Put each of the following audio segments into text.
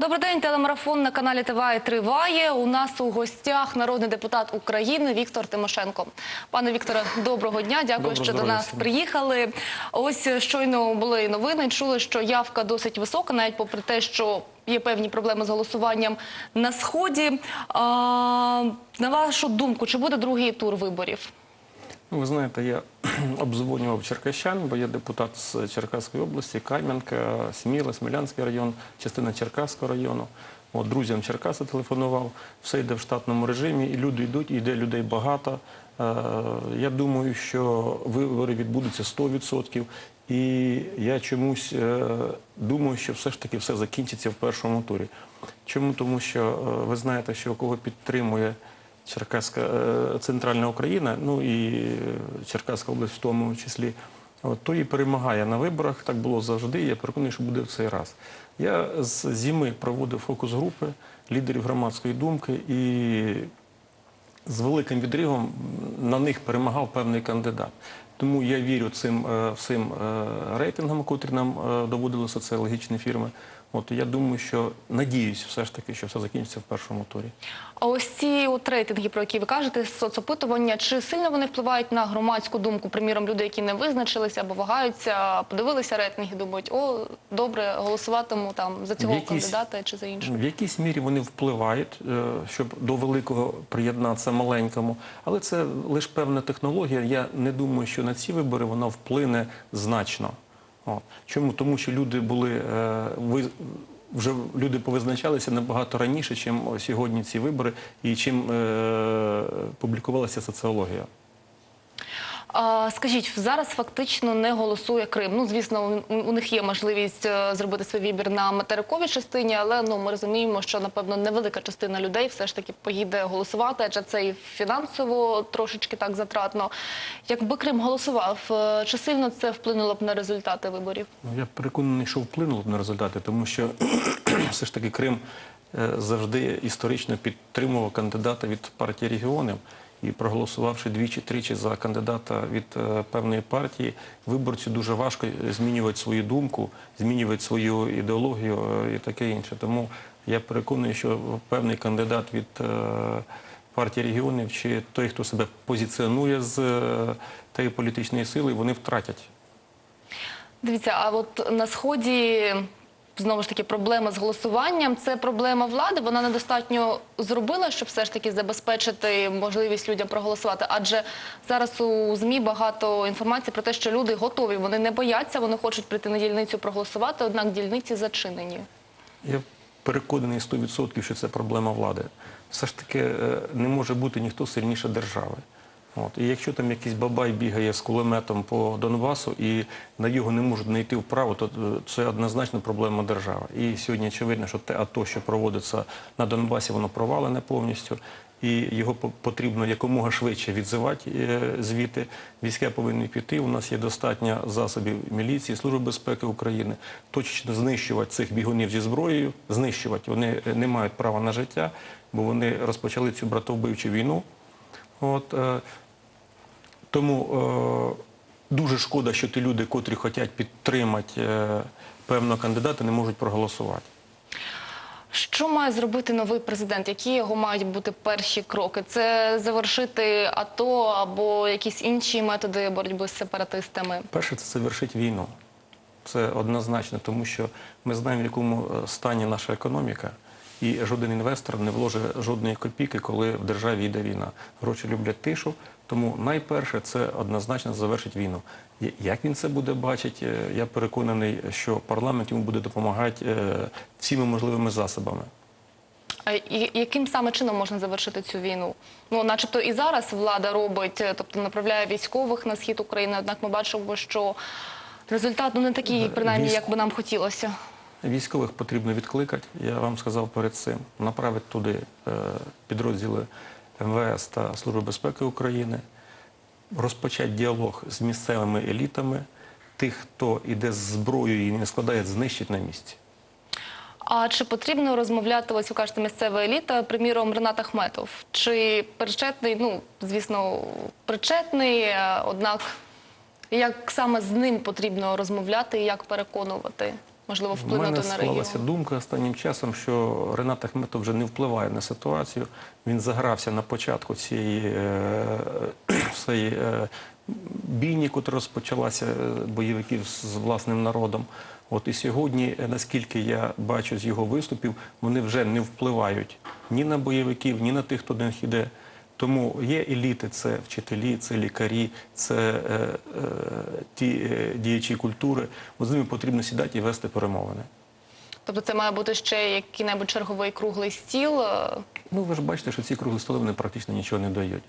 Добрий день, телемарафон на каналі ТВА триває. У нас у гостях народний депутат України Віктор Тимошенко. Пане Вікторе, доброго дня. Дякую, Доброго що до нас приїхали. Ось щойно були новини. Чули, що явка досить висока, навіть попри те, що є певні проблеми з голосуванням на сході. А, на вашу думку, чи буде другий тур виборів? Ну, ви знаєте, я обзвонював черкащан, бо я депутат з Черкаської області, Кам'янка, Сміла, Смілянський район, частина Черкаського району. От, друзям Черкаса телефонував, все йде в штатному режимі, і люди йдуть, і йде людей багато. Е, я думаю, що вибори відбудуться 100%. І я чомусь е, думаю, що все ж таки все закінчиться в першому турі. Чому? Тому що е, ви знаєте, що кого підтримує Черкаська е, центральна Україна, ну і Черкаська область в тому числі, от, то і перемагає на виборах. Так було завжди. Я переконаний, що буде в цей раз. Я з зими проводив фокус-групи лідерів громадської думки і з великим відривом на них перемагав певний кандидат. Тому я вірю цим е, всім е, рейтингам, котрі нам доводили соціологічні фірми. От я думаю, що надіюсь, все ж таки, що все закінчиться в першому турі. А ось ці от рейтинги, про які ви кажете, соцопитування, чи сильно вони впливають на громадську думку? Приміром, люди, які не визначилися або вагаються, подивилися рейтинги, думають, о, добре, голосуватиму там за цього В якійсь- кандидата чи за іншого. В якійсь мірі вони впливають, е, щоб до великого приєднатися маленькому, але це лише певна технологія. Я не думаю, що на ці вибори вона вплине значно. О. Чому? Тому що люди були е, ви. Вже люди повизначалися набагато раніше, чим сьогодні ці вибори, і чим е, публікувалася соціологія. Скажіть, зараз фактично не голосує Крим. Ну, звісно, у, у них є можливість е, зробити свій вибір на материковій частині, але ну ми розуміємо, що напевно невелика частина людей все ж таки поїде голосувати, адже це і фінансово трошечки так затратно. Якби Крим голосував, е, чи сильно це вплинуло б на результати виборів? Ну, я переконаний, що вплинуло б на результати, тому що все ж таки Крим е, завжди історично підтримував кандидата від партії регіонів. І проголосувавши двічі-тричі за кандидата від е, певної партії, виборцю дуже важко змінювати свою думку, змінювати свою ідеологію е, і таке інше. Тому я переконаний, що певний кандидат від е, партії регіонів чи той, хто себе позиціонує з е, тієї політичної сили, вони втратять. Дивіться, а от на сході знову ж таки проблема з голосуванням. Це проблема влади. Вона недостатньо зробила, щоб все ж таки забезпечити можливість людям проголосувати. Адже зараз у змі багато інформації про те, що люди готові, вони не бояться, вони хочуть прийти на дільницю проголосувати, однак дільниці зачинені. Я переконаний 100%, що це проблема влади. Все ж таки е, не може бути ніхто сильніше держави. От. І якщо там якийсь бабай бігає з кулеметом по Донбасу і на його не можуть знайти вправо, то е, це однозначно проблема держави. І сьогодні очевидно, що те АТО, що проводиться на Донбасі, воно провалене повністю. І його потрібно якомога швидше відзивати е, звідти. Війська повинні піти. У нас є достатньо засобів міліції, Служби безпеки України. Точечно знищувати цих бігунів зі зброєю, знищувати. Вони е, не мають права на життя, бо вони розпочали цю братовбивчу війну. От, тому е, дуже шкода, що ті люди, котрі хочуть підтримати е, певного кандидата, не можуть проголосувати. Що має зробити новий президент? Які його мають бути перші кроки? Це завершити АТО або якісь інші методи боротьби з сепаратистами? Перше, це завершити війну. Це однозначно, тому що ми знаємо, в якому е, стані наша економіка, і жоден інвестор не вложить жодної копійки, коли в державі йде війна. Гроші люблять тишу, тому найперше це однозначно завершити війну. Як він це буде бачити, е, я переконаний, що парламент йому буде допомагати е, всіми можливими засобами. А яким саме чином можна завершити цю війну? Ну, начебто і зараз влада робить, е, тобто направляє військових на схід України. Однак ми бачимо, що результат ну не такий, принаймні, Військ- як би нам хотілося. Військових потрібно відкликати. Я вам сказав перед цим. Направити туди підрозділи МВС та Служби безпеки України, розпочати діалог з місцевими елітами. Тих, хто йде з зброєю і не складає, знищить на місці. А чи потрібно розмовляти, ось ви кажете, місцева еліта, приміром Ренат Ахметов? Чи причетний, ну, звісно, причетний, е, однак як саме з ним потрібно розмовляти і як переконувати? Можливо У вплинути мене на регіон? склалася думка останнім часом, що Ренат Ахметов вже не впливає на ситуацію. Він загрався на початку цієї е, своєї е, бійні, яка розпочалася е, бойовиків з власним народом. От і сьогодні, е, наскільки я бачу з його виступів, вони вже не впливають ні на бойовиків, ні на тих, хто до них іде. Тому є еліти, це вчителі, це лікарі, це е, е, ті е, діячі культури. От з ними потрібно сідати і вести перемовини. Тобто це має бути ще який-небудь черговий круглий стіл. е, Ну, ви ж бачите, що ці круглі столи вони практично нічого не дають.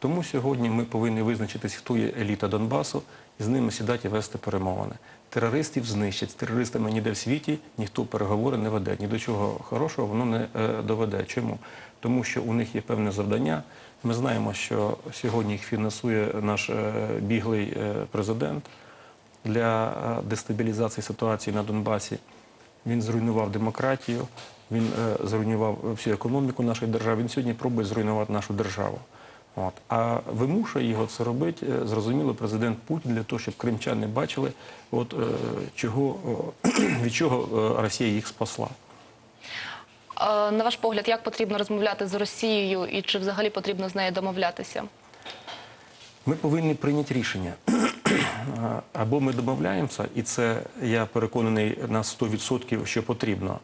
Тому сьогодні ми повинні визначитись, хто є еліта Донбасу, і з ними сідати і вести перемовини. Терористів знищать. З терористами ніде в світі ніхто переговори не веде. Ні до чого хорошого воно не е, доведе. Чому? Тому що у них є певне завдання. Ми знаємо, що сьогодні їх фінансує наш е, біглий е, президент для дестабілізації ситуації на Донбасі. Він зруйнував демократію, він зруйнував всю економіку нашої держави. Він сьогодні пробує зруйнувати нашу державу. От. А вимушує його це робити, е, зрозуміло, президент Путін для того, щоб кримчани бачили, от, е, чого, від чого е, Росія їх спасла. На ваш погляд, як потрібно розмовляти з Росією і чи взагалі потрібно з нею домовлятися? Ми повинні прийняти рішення. Або ми домовляємося, і це я переконаний на 100%, що потрібно.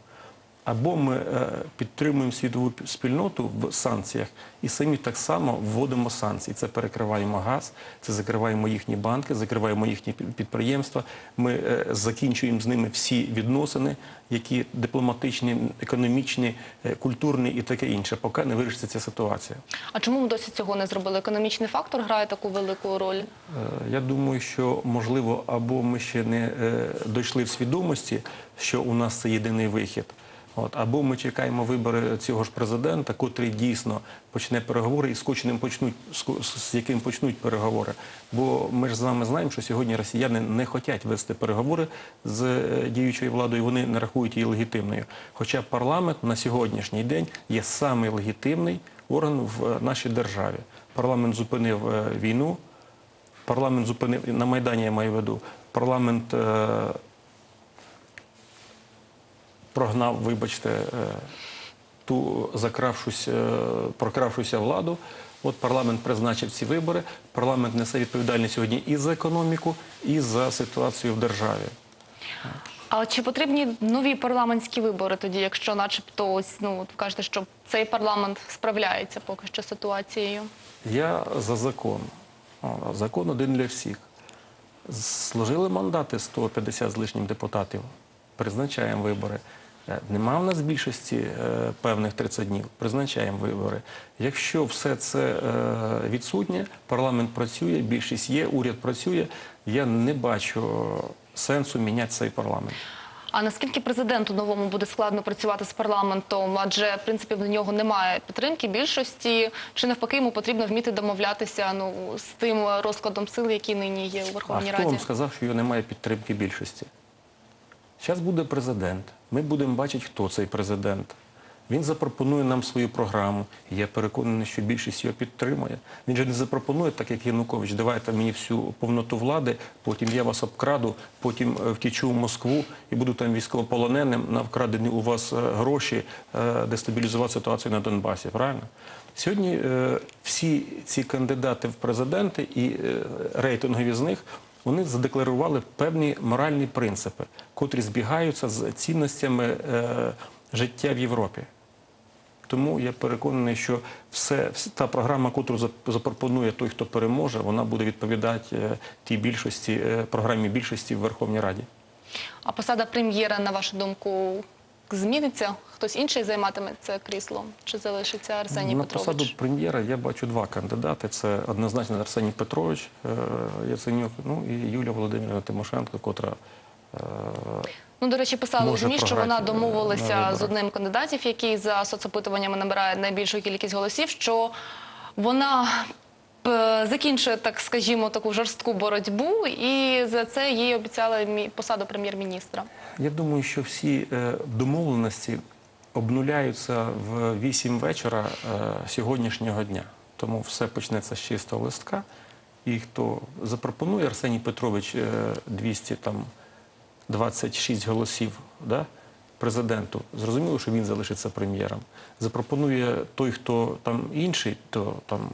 Або ми е, підтримуємо світову спільноту в санкціях і самі так само вводимо санкції. Це перекриваємо газ, це закриваємо їхні банки, закриваємо їхні підприємства. Ми е, закінчуємо з ними всі відносини, які дипломатичні, економічні, е, культурні і таке інше, поки не вирішиться ця ситуація. А чому ми досі цього не зробили? Економічний фактор грає таку велику роль. Я думаю, що можливо, або ми ще не дійшли в свідомості, що у нас це єдиний вихід. От, або ми чекаємо вибори цього ж президента, котрий дійсно почне переговори і з котрим почнуть з яким почнуть переговори. Бо ми ж з вами знаємо, що сьогодні росіяни не хочуть вести переговори з е, діючою владою, вони не рахують її легітимною. Хоча парламент на сьогоднішній день є самий легітимний орган в е, нашій державі. Парламент зупинив е, війну, Парламент зупинив на Майдані, я маю в виду. Парламент е, прогнав, вибачте, е, ту закравшусь, е, прокравшуся владу. От парламент призначив ці вибори. Парламент несе відповідальність сьогодні і за економіку, і за ситуацію в державі. А чи потрібні нові парламентські вибори тоді, якщо начебто ось, ну, от кажете, що цей парламент справляється поки що з ситуацією? Я за закон. Закон один для всіх. Служили мандати 150 з лишнім депутатів. Призначаємо вибори. Е, Нема в нас більшості е, певних 30 днів. Призначаємо вибори. Якщо все це е, відсутнє, парламент працює, більшість є, уряд працює. Я не бачу сенсу міняти цей парламент. А наскільки президенту новому буде складно працювати з парламентом? Адже в принципі в нього немає підтримки більшості, чи навпаки йому потрібно вміти домовлятися ну з тим розкладом сил, який нині є у А Верховній хто Раді? вам сказав, що його немає підтримки більшості? Зараз буде президент. Ми будемо бачити, хто цей президент. Він запропонує нам свою програму. Я переконаний, що більшість його підтримує. Він же не запропонує, так як Янукович, давайте мені всю повноту влади, потім я вас обкраду, потім е, втічу в Москву і буду там військовополоненим на вкрадені у вас е, гроші е, дестабілізувати ситуацію на Донбасі. Правильно? Сьогодні всі ці кандидати в президенти і рейтингові з них вони задекларували певні моральні принципи, котрі збігаються з цінностями е, життя в Європі. Тому я переконаний, що все, вс- та програма, яку запропонує той, хто переможе, вона буде відповідати е, тій більшості, е, програмі більшості в Верховній Раді. А посада прем'єра, на вашу думку, зміниться? Хтось інший займатиме це крісло? Чи залишиться Арсеній На Петрович? посаду прем'єра я бачу два кандидати. Це однозначно Арсеній Петрович е, Яценюк, ну і Юлія Володимирівна Тимошенко, котра е, Ну, до речі, писали у ЗМІ, що вона е, домовилася з одним кандидатів, який за соцопитуваннями набирає найбільшу кількість голосів, що вона закінчує, так скажімо, таку жорстку боротьбу, і за це їй обіцяли посаду прем'єр-міністра. Я думаю, що всі е, домовленості обнуляються в 8 вечора е, сьогоднішнього дня. Тому все почнеться з чистого листка. І хто запропонує Арсеній Петрович е, 200 там 26 голосів да, президенту, зрозуміло, що він залишиться прем'єром. Запропонує той, хто там інший, то там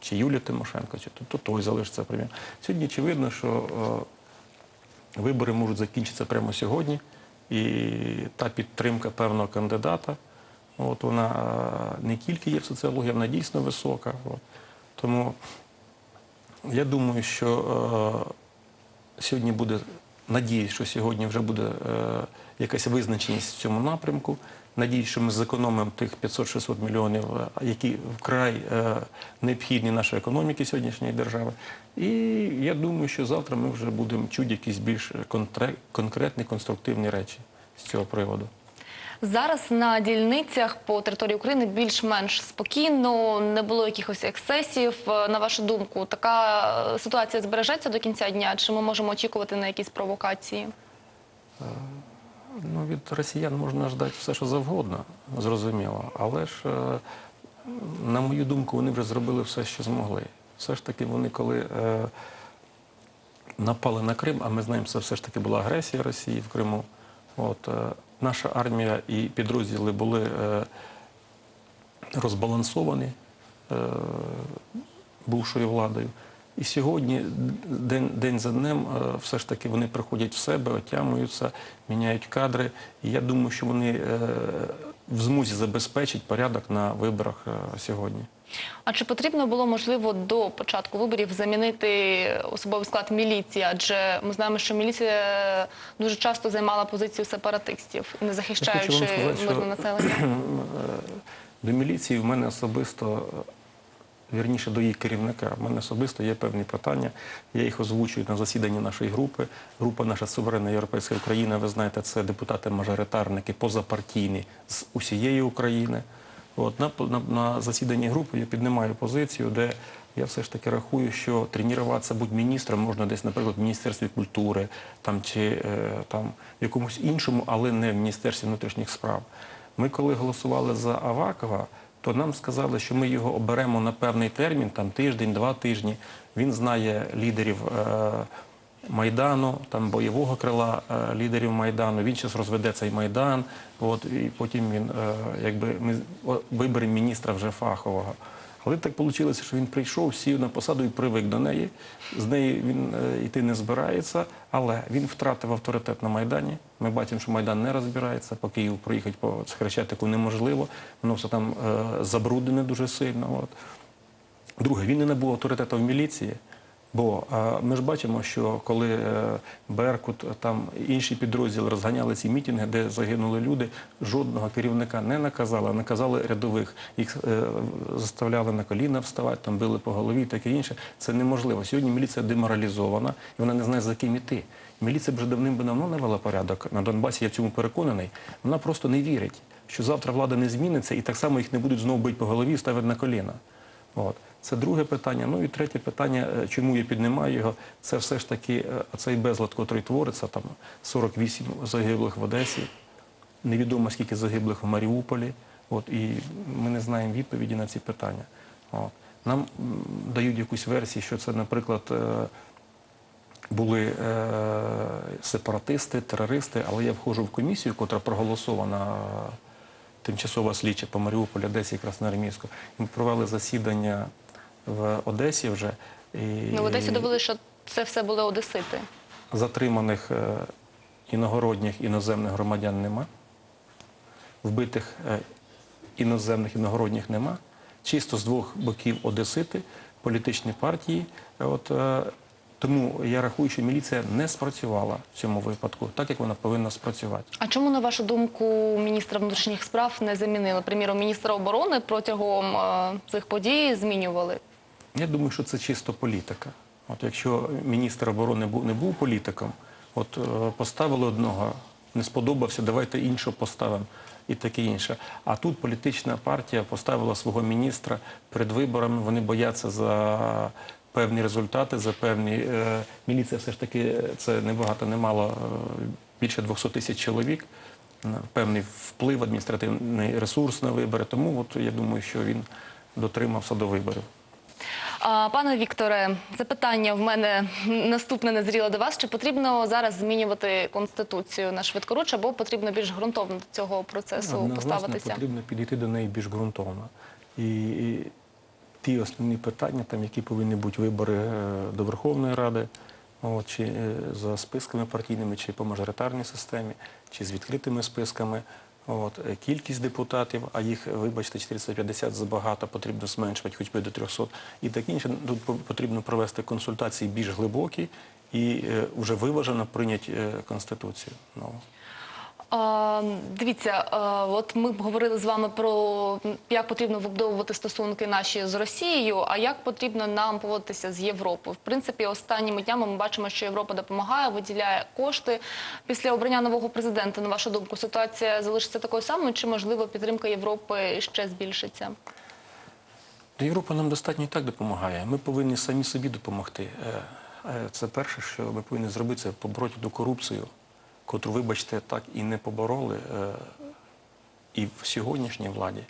чи Юлія Тимошенко, чи то, то той залишиться прем'єром. Сьогодні очевидно, що е, вибори можуть закінчитися прямо сьогодні, і та підтримка певного кандидата, от вона е, не тільки є в соціології, вона дійсно висока. От. Тому я думаю, що е, сьогодні буде, надіюсь, що сьогодні вже буде е, якась визначеність в цьому напрямку. Надіюсь, що ми зекономимо тих 500-600 мільйонів, е, які вкрай е, необхідні нашій економіці сьогоднішньої держави. І я думаю, що завтра ми вже будемо чути якісь більш конкретні, конструктивні речі з цього приводу. Зараз на дільницях по території України більш-менш спокійно, не було якихось ексцесів. Е, На вашу думку, така е, ситуація збережеться до кінця дня? Чи ми можемо очікувати на якісь провокації? Ну, від росіян можна ждати все, що завгодно, зрозуміло. Але ж, е, на мою думку, вони вже зробили все, що змогли. Все ж таки, вони коли е, напали на Крим, а ми знаємо, це все ж таки була агресія Росії в Криму. От, е, наша армія і підрозділи були е, розбалансовані е, бувшою владою. І сьогодні, день, день за днем, е, все ж таки вони приходять в себе, отямуються, міняють кадри. І я думаю, що вони в змозі забезпечити порядок на виборах сьогодні. А чи потрібно було можливо до початку виборів замінити особовий склад міліції? Адже ми знаємо, що міліція дуже часто займала позицію сепаратистів, не захищаючи сказати, мирне населення. До міліції в мене особисто, вірніше до її керівника, в мене особисто є певні питання. Я їх озвучую на засіданні нашої групи. Група наша суверенна європейська Україна, ви знаєте, це депутати-мажоритарники позапартійні з усієї України. От на, на, на засіданні групи я піднімаю позицію, де я все ж таки рахую, що тренуватися будь міністром можна десь, наприклад, в Міністерстві культури там, чи е, там, в якомусь іншому, але не в Міністерстві внутрішніх справ. Ми коли голосували за Авакова, то нам сказали, що ми його оберемо на певний термін, там тиждень, два тижні. Він знає лідерів е, Майдану, там бойового крила е, лідерів Майдану. Він зараз розведе цей Майдан. От, і потім він е, якби ми виберемо міністра вже фахового. Але так вийшло, що він прийшов, сів на посаду і привик до неї. З неї він е, йти не збирається, але він втратив авторитет на Майдані. Ми бачимо, що Майдан не розбирається, по Києву проїхати по Хрещатику неможливо. Воно все там забруднене дуже сильно. От. Друге, він не набув авторитету в міліції. Бо ми ж бачимо, що коли е, Беркут, е, там інші підрозділи розганяли ці мітинги, де загинули люди, жодного керівника не наказали, а наказали рядових. Їх е, заставляли на коліна вставати, там били по голові таке інше. Це неможливо. Сьогодні міліція деморалізована, і вона не знає, за ким іти. Міліція вже давним-давно навела порядок на Донбасі, я цьому переконаний. Вона просто не вірить, що завтра влада не зміниться, і так само їх не будуть знову бити по голові і ставити на коліна. От. Це друге питання. Ну і третє питання, е, чому я піднімаю його, це все ж таки е, цей безлад, який твориться, там 48 загиблих в Одесі, невідомо скільки загиблих в Маріуполі. От, і ми не знаємо відповіді на ці питання. От. Нам дають якусь версію, що це, наприклад, е, були сепаратисти, терористи, але я входжу в комісію, котра проголосована тимчасова слідча по Маріуполі, Одесі і Красноармійську. Ми провели засідання в Одесі вже. І Ну, в Одесі довели, що це все були одесити. затриманих е, іногородніх іноземних громадян нема. Вбитих е, іноземних іногородніх нема. Чисто з двох боків одесити, політичні партії. Е, От, е, тому я рахую, що міліція не спрацювала в цьому випадку, так як вона повинна спрацювати. А чому, на вашу думку, міністра внутрішніх справ не замінили? Приміром, міністра оборони протягом е, цих подій змінювали. Я думаю, що це чисто політика. От якщо міністр оборони не був політиком, от е, поставили одного, не сподобався, давайте іншого поставимо і таке інше. А тут політична партія поставила свого міністра перед виборами. Вони бояться за певні результати, за певні е, міліція. Все ж таки е, це не багато, не більше 200 тисяч чоловік. Певний вплив, адміністративний ресурс на вибори. Тому от я думаю, що він дотримався до виборів. Пане Вікторе, запитання в мене наступне незріло до вас. Чи потрібно зараз змінювати конституцію на швидкоруч, або потрібно більш ґрунтовно до цього процесу Однозначно поставитися? потрібно підійти до неї більш ґрунтовно. І, і ті основні питання, там, які повинні бути вибори е, до Верховної Ради, от, чи е, за списками партійними, чи по мажоритарній системі, чи з відкритими списками. От, е, кількість депутатів, а їх, вибачте, 450 забагато, потрібно зменшувати хоч би до 300. І таке інше. Тут потрібно провести консультації більш глибокі і е, вже виважено прийняти е, Конституцію. нову. Дивіться, от ми говорили з вами про як потрібно вибудовувати стосунки наші з Росією, а як потрібно нам поводитися з Європою. В принципі, останніми днями ми бачимо, що Європа допомагає, виділяє кошти. Після обрання нового президента, на вашу думку, ситуація залишиться такою самою, чи можливо підтримка Європи ще збільшиться? Європа нам достатньо і так допомагає. Ми повинні самі собі допомогти. Е, е, Це перше, що ми повинні зробити, це побороти ту корупцію, котру, вибачте, так і не побороли е, і в сьогоднішній владі.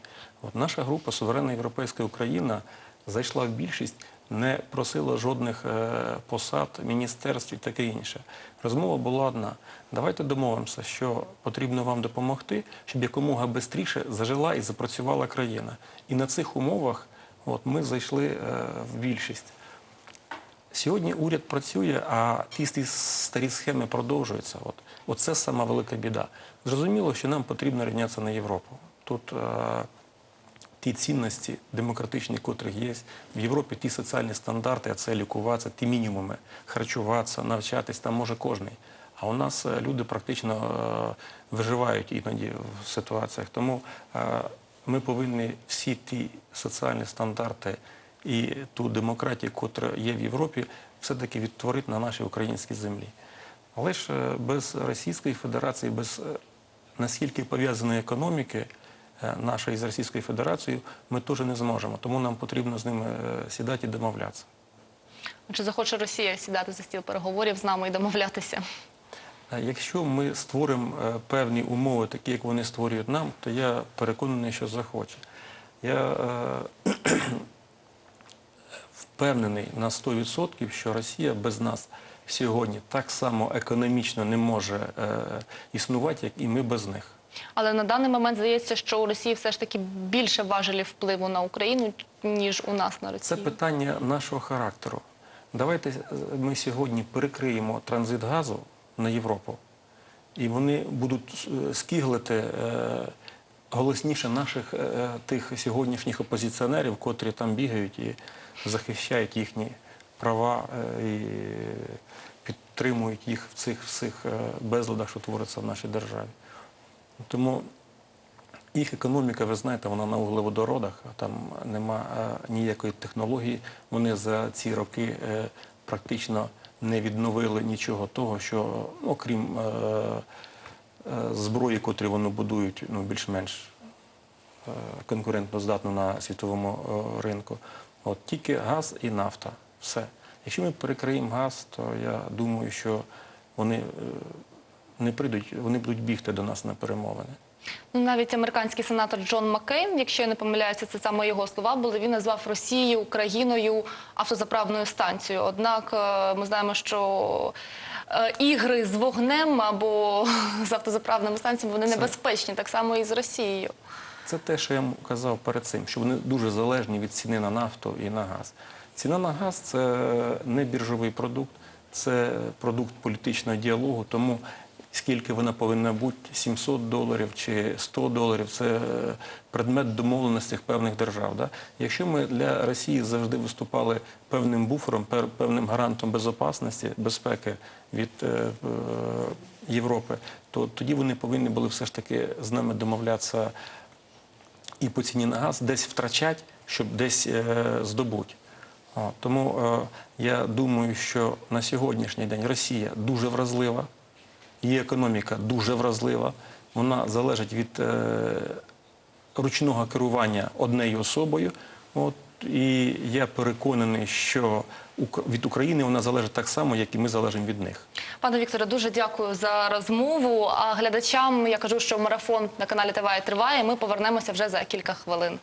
От наша група Суверенна Європейська Україна зайшла в більшість, не просила жодних е, посад, міністерств і таке інше. Розмова була одна. Давайте домовимося, що потрібно вам допомогти, щоб якомога швидше зажила і запрацювала країна. І на цих умовах от, ми зайшли е, в більшість. Сьогодні уряд працює, а ті старі схеми продовжуються. От. Оце сама велика біда. Зрозуміло, що нам потрібно рівнятися на Європу. Тут е, ті цінності демократичні, котрих є. В Європі ті соціальні стандарти, а це лікуватися, ті мінімуми, харчуватися, навчатись, там може кожний. А у нас е, люди практично е, виживають іноді в ситуаціях. Тому е, ми повинні всі ті соціальні стандарти і ту демократію, котра є в Європі, все-таки відтворити на нашій українській землі. Але ж е, без Російської Федерації, без е, наскільки пов'язаної економіки е, нашої з Російською Федерацією, ми теж не зможемо. Тому нам потрібно з ними сідати і домовлятися. Чи захоче Росія сідати за стіл переговорів з нами і домовлятися? Якщо ми створимо певні умови, такі як вони створюють нам, то я переконаний, що захоче. Я е, впевнений на 100%, що Росія без нас сьогодні так само економічно не може е, існувати, як і ми без них. Але на даний момент здається, що у Росії все ж таки більше важелів впливу на Україну, ніж у нас на Це питання нашого характеру. Давайте е, ми сьогодні перекриємо транзит газу на Європу, і вони будуть е, скиглити е, голосніше наших е, тих сьогоднішніх опозиціонерів, котрі там бігають і захищають їхні права е, і підтримують їх в цих всіх е, безладах, що твориться в нашій державі. Тому їх економіка, ви знаєте, вона на вуглеводородах, там нема е, ніякої технології. Вони за ці роки практично не відновили нічого того, що, ну, окрім зброї, котрі вони будують, ну, більш-менш конкурентно здатну на світовому ринку. От тільки газ і нафта. Все. Якщо ми перекриємо газ, то я думаю, що вони е, не прийдуть, вони будуть бігти до нас на перемовини. Ну, навіть американський сенатор Джон Маккейн, якщо я не помиляюся, це саме його слова були. Він назвав Росію країною автозаправною станцією. Однак е, ми знаємо, що е, ігри з вогнем або з автозаправними станціями вони Це- небезпечні, так само і з Росією. Це те, що я вам казав перед цим, що вони дуже залежні від ціни на нафту і на газ. Ціна на газ це не біржовий продукт, це продукт політичного діалогу. Тому скільки вона повинна бути, 700 доларів чи 100 доларів, це е, предмет домовленостей певних держав. Да? Якщо ми для Росії завжди виступали певним буфером, певним гарантом безопасності, безпеки від е, е, Європи, то тоді вони повинні були все ж таки з нами домовлятися і по ціні на газ десь втрачать, щоб десь е, здобуть. Тому е, я думаю, що на сьогоднішній день Росія дуже вразлива, її економіка дуже вразлива, вона залежить від е, ручного керування однією особою. От, і я переконаний, що від України вона залежить так само, як і ми залежимо від них. Пане Вікторе, дуже дякую за розмову. А глядачам я кажу, що марафон на каналі ТВА триває. Ми повернемося вже за кілька хвилин.